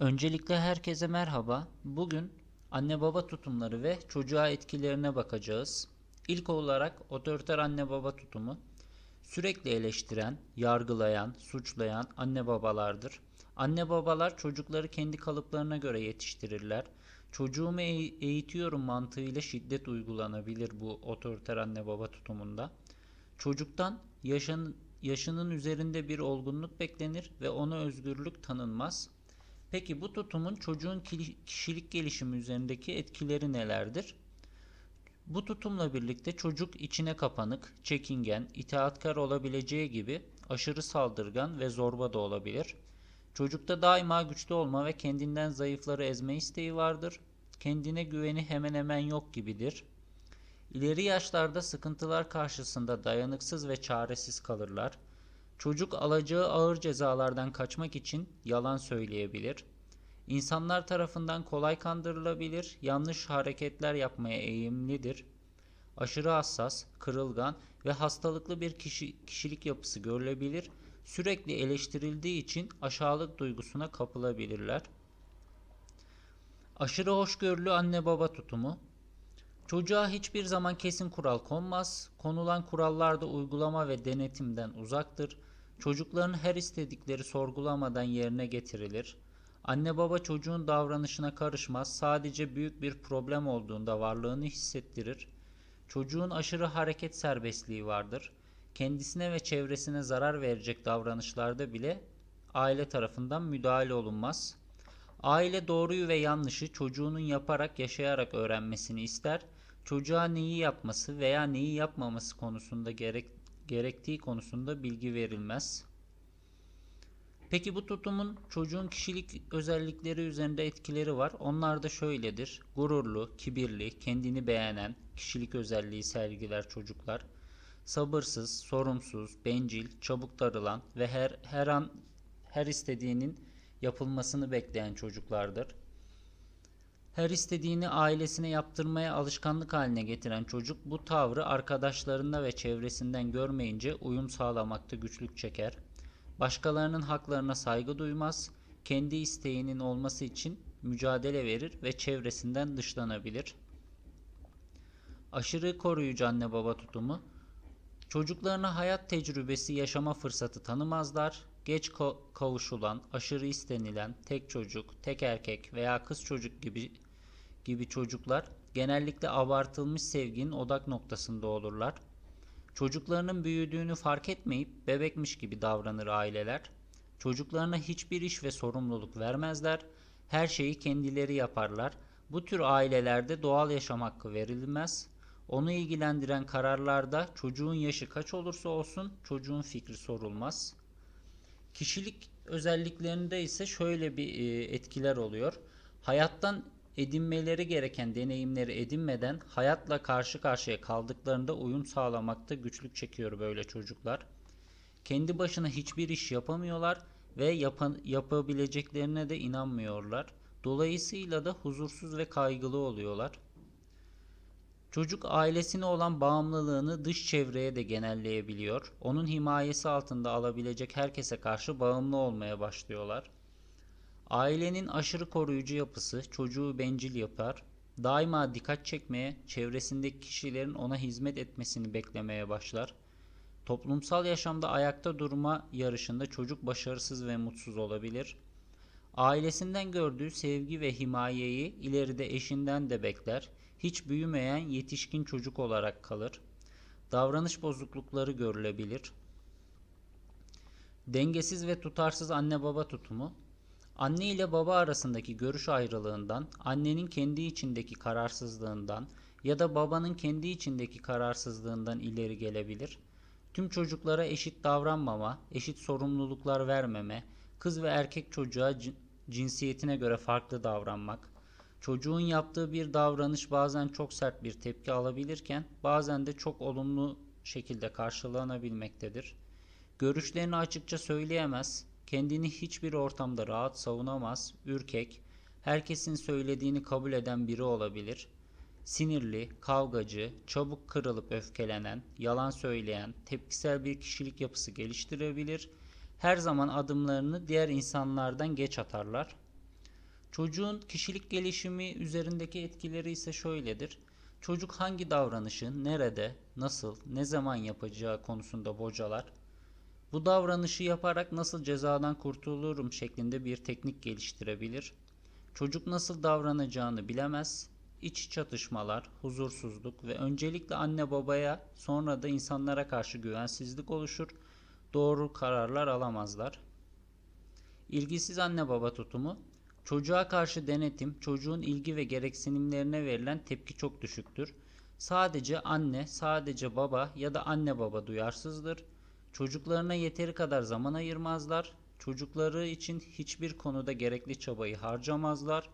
Öncelikle herkese merhaba. Bugün anne baba tutumları ve çocuğa etkilerine bakacağız. İlk olarak otoriter anne baba tutumu sürekli eleştiren, yargılayan, suçlayan anne babalardır. Anne babalar çocukları kendi kalıplarına göre yetiştirirler. Çocuğumu eğ- eğitiyorum mantığıyla şiddet uygulanabilir bu otoriter anne baba tutumunda. Çocuktan yaşın, yaşının üzerinde bir olgunluk beklenir ve ona özgürlük tanınmaz. Peki bu tutumun çocuğun kişilik gelişimi üzerindeki etkileri nelerdir? Bu tutumla birlikte çocuk içine kapanık, çekingen, itaatkar olabileceği gibi aşırı saldırgan ve zorba da olabilir. Çocukta daima güçlü olma ve kendinden zayıfları ezme isteği vardır. Kendine güveni hemen hemen yok gibidir. İleri yaşlarda sıkıntılar karşısında dayanıksız ve çaresiz kalırlar. Çocuk alacağı ağır cezalardan kaçmak için yalan söyleyebilir. İnsanlar tarafından kolay kandırılabilir, yanlış hareketler yapmaya eğilimlidir. Aşırı hassas, kırılgan ve hastalıklı bir kişi, kişilik yapısı görülebilir. Sürekli eleştirildiği için aşağılık duygusuna kapılabilirler. Aşırı hoşgörülü anne baba tutumu Çocuğa hiçbir zaman kesin kural konmaz. Konulan kurallar da uygulama ve denetimden uzaktır. Çocukların her istedikleri sorgulamadan yerine getirilir. Anne baba çocuğun davranışına karışmaz. Sadece büyük bir problem olduğunda varlığını hissettirir. Çocuğun aşırı hareket serbestliği vardır. Kendisine ve çevresine zarar verecek davranışlarda bile aile tarafından müdahale olunmaz. Aile doğruyu ve yanlışı çocuğunun yaparak yaşayarak öğrenmesini ister. Çocuğa neyi yapması veya neyi yapmaması konusunda gerek, gerektiği konusunda bilgi verilmez. Peki bu tutumun çocuğun kişilik özellikleri üzerinde etkileri var. Onlar da şöyledir. Gururlu, kibirli, kendini beğenen kişilik özelliği sergiler çocuklar. Sabırsız, sorumsuz, bencil, çabuk darılan ve her her an her istediğinin yapılmasını bekleyen çocuklardır. Her istediğini ailesine yaptırmaya alışkanlık haline getiren çocuk bu tavrı arkadaşlarında ve çevresinden görmeyince uyum sağlamakta güçlük çeker. Başkalarının haklarına saygı duymaz, kendi isteğinin olması için mücadele verir ve çevresinden dışlanabilir. Aşırı koruyucu anne baba tutumu Çocuklarına hayat tecrübesi yaşama fırsatı tanımazlar. Geç ka- kavuşulan, aşırı istenilen, tek çocuk, tek erkek veya kız çocuk gibi gibi çocuklar genellikle abartılmış sevginin odak noktasında olurlar. Çocuklarının büyüdüğünü fark etmeyip bebekmiş gibi davranır aileler. Çocuklarına hiçbir iş ve sorumluluk vermezler. Her şeyi kendileri yaparlar. Bu tür ailelerde doğal yaşam hakkı verilmez. Onu ilgilendiren kararlarda çocuğun yaşı kaç olursa olsun çocuğun fikri sorulmaz. Kişilik özelliklerinde ise şöyle bir e, etkiler oluyor. Hayattan edinmeleri gereken deneyimleri edinmeden hayatla karşı karşıya kaldıklarında uyum sağlamakta güçlük çekiyor böyle çocuklar. Kendi başına hiçbir iş yapamıyorlar ve yapan, yapabileceklerine de inanmıyorlar. Dolayısıyla da huzursuz ve kaygılı oluyorlar. Çocuk ailesine olan bağımlılığını dış çevreye de genelleyebiliyor. Onun himayesi altında alabilecek herkese karşı bağımlı olmaya başlıyorlar. Ailenin aşırı koruyucu yapısı çocuğu bencil yapar. Daima dikkat çekmeye, çevresindeki kişilerin ona hizmet etmesini beklemeye başlar. Toplumsal yaşamda ayakta durma yarışında çocuk başarısız ve mutsuz olabilir. Ailesinden gördüğü sevgi ve himayeyi ileride eşinden de bekler. Hiç büyümeyen yetişkin çocuk olarak kalır. Davranış bozuklukları görülebilir. Dengesiz ve tutarsız anne baba tutumu Anne ile baba arasındaki görüş ayrılığından, annenin kendi içindeki kararsızlığından ya da babanın kendi içindeki kararsızlığından ileri gelebilir. Tüm çocuklara eşit davranmama, eşit sorumluluklar vermeme, kız ve erkek çocuğa cin- cinsiyetine göre farklı davranmak, çocuğun yaptığı bir davranış bazen çok sert bir tepki alabilirken bazen de çok olumlu şekilde karşılanabilmektedir. Görüşlerini açıkça söyleyemez, kendini hiçbir ortamda rahat savunamaz, ürkek, herkesin söylediğini kabul eden biri olabilir. Sinirli, kavgacı, çabuk kırılıp öfkelenen, yalan söyleyen, tepkisel bir kişilik yapısı geliştirebilir. Her zaman adımlarını diğer insanlardan geç atarlar. Çocuğun kişilik gelişimi üzerindeki etkileri ise şöyledir. Çocuk hangi davranışı, nerede, nasıl, ne zaman yapacağı konusunda bocalar. Bu davranışı yaparak nasıl cezadan kurtulurum şeklinde bir teknik geliştirebilir. Çocuk nasıl davranacağını bilemez. İç çatışmalar, huzursuzluk ve öncelikle anne babaya sonra da insanlara karşı güvensizlik oluşur. Doğru kararlar alamazlar. İlgisiz anne baba tutumu Çocuğa karşı denetim, çocuğun ilgi ve gereksinimlerine verilen tepki çok düşüktür. Sadece anne, sadece baba ya da anne baba duyarsızdır. Çocuklarına yeteri kadar zaman ayırmazlar. Çocukları için hiçbir konuda gerekli çabayı harcamazlar.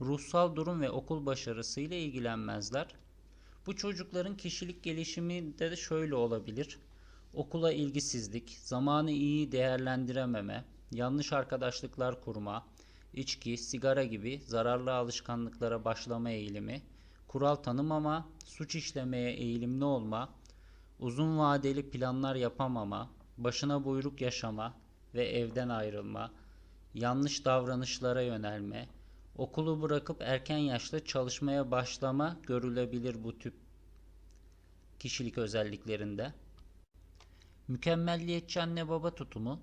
Ruhsal durum ve okul başarısıyla ilgilenmezler. Bu çocukların kişilik gelişimi de şöyle olabilir. Okula ilgisizlik, zamanı iyi değerlendirememe, yanlış arkadaşlıklar kurma, içki, sigara gibi zararlı alışkanlıklara başlama eğilimi, kural tanımama, suç işlemeye eğilimli olma, uzun vadeli planlar yapamama, başına buyruk yaşama ve evden ayrılma, yanlış davranışlara yönelme, okulu bırakıp erken yaşta çalışmaya başlama görülebilir bu tip kişilik özelliklerinde. Mükemmelliyetçi anne baba tutumu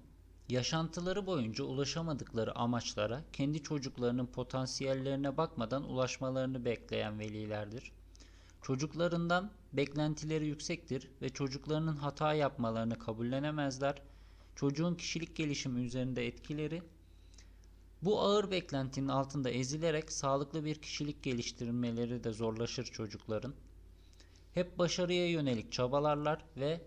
yaşantıları boyunca ulaşamadıkları amaçlara kendi çocuklarının potansiyellerine bakmadan ulaşmalarını bekleyen velilerdir. Çocuklarından beklentileri yüksektir ve çocuklarının hata yapmalarını kabullenemezler. Çocuğun kişilik gelişimi üzerinde etkileri bu ağır beklentinin altında ezilerek sağlıklı bir kişilik geliştirmeleri de zorlaşır çocukların. Hep başarıya yönelik çabalarlar ve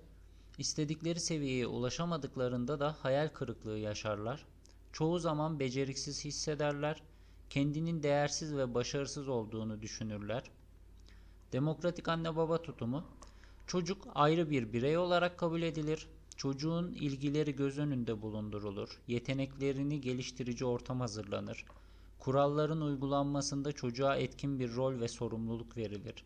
İstedikleri seviyeye ulaşamadıklarında da hayal kırıklığı yaşarlar. Çoğu zaman beceriksiz hissederler. Kendinin değersiz ve başarısız olduğunu düşünürler. Demokratik anne baba tutumu Çocuk ayrı bir birey olarak kabul edilir. Çocuğun ilgileri göz önünde bulundurulur. Yeteneklerini geliştirici ortam hazırlanır. Kuralların uygulanmasında çocuğa etkin bir rol ve sorumluluk verilir.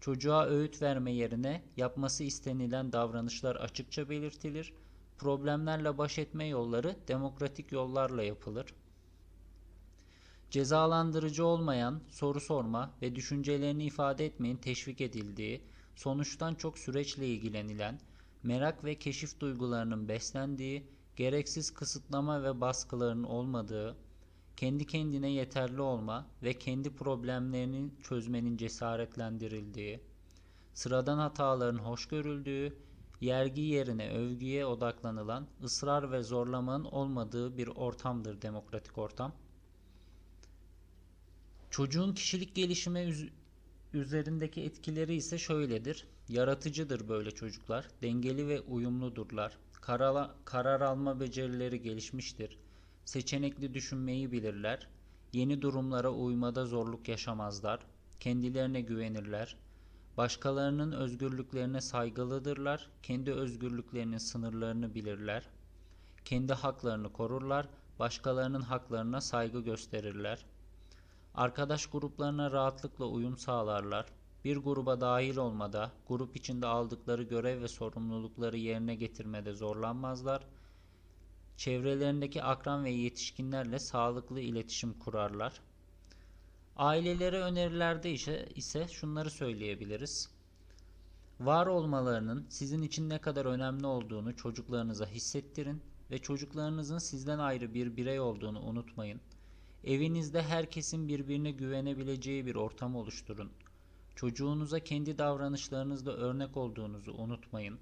Çocuğa öğüt verme yerine yapması istenilen davranışlar açıkça belirtilir. Problemlerle baş etme yolları demokratik yollarla yapılır. Cezalandırıcı olmayan soru sorma ve düşüncelerini ifade etmeyin teşvik edildiği, sonuçtan çok süreçle ilgilenilen, merak ve keşif duygularının beslendiği, gereksiz kısıtlama ve baskıların olmadığı, kendi kendine yeterli olma ve kendi problemlerini çözmenin cesaretlendirildiği, sıradan hataların hoş görüldüğü, yergi yerine övgüye odaklanılan, ısrar ve zorlamanın olmadığı bir ortamdır demokratik ortam. Çocuğun kişilik gelişimi üzerindeki etkileri ise şöyledir. Yaratıcıdır böyle çocuklar. Dengeli ve uyumludurlar. Karar, karar alma becerileri gelişmiştir Seçenekli düşünmeyi bilirler. Yeni durumlara uymada zorluk yaşamazlar. Kendilerine güvenirler. Başkalarının özgürlüklerine saygılıdırlar. Kendi özgürlüklerinin sınırlarını bilirler. Kendi haklarını korurlar. Başkalarının haklarına saygı gösterirler. Arkadaş gruplarına rahatlıkla uyum sağlarlar. Bir gruba dahil olmada, grup içinde aldıkları görev ve sorumlulukları yerine getirmede zorlanmazlar çevrelerindeki akran ve yetişkinlerle sağlıklı iletişim kurarlar. Ailelere önerilerde ise, şunları söyleyebiliriz. Var olmalarının sizin için ne kadar önemli olduğunu çocuklarınıza hissettirin ve çocuklarınızın sizden ayrı bir birey olduğunu unutmayın. Evinizde herkesin birbirine güvenebileceği bir ortam oluşturun. Çocuğunuza kendi davranışlarınızda örnek olduğunuzu unutmayın.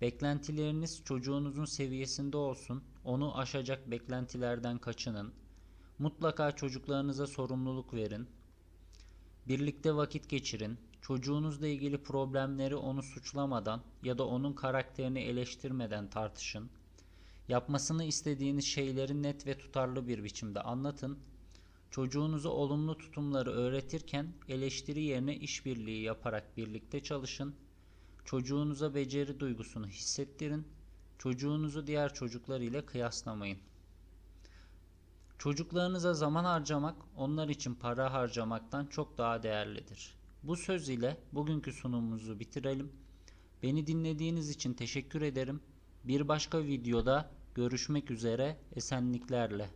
Beklentileriniz çocuğunuzun seviyesinde olsun. Onu aşacak beklentilerden kaçının. Mutlaka çocuklarınıza sorumluluk verin. Birlikte vakit geçirin. Çocuğunuzla ilgili problemleri onu suçlamadan ya da onun karakterini eleştirmeden tartışın. Yapmasını istediğiniz şeyleri net ve tutarlı bir biçimde anlatın. Çocuğunuza olumlu tutumları öğretirken eleştiri yerine işbirliği yaparak birlikte çalışın Çocuğunuza beceri duygusunu hissettirin. Çocuğunuzu diğer çocuklar ile kıyaslamayın. Çocuklarınıza zaman harcamak onlar için para harcamaktan çok daha değerlidir. Bu söz ile bugünkü sunumumuzu bitirelim. Beni dinlediğiniz için teşekkür ederim. Bir başka videoda görüşmek üzere esenliklerle.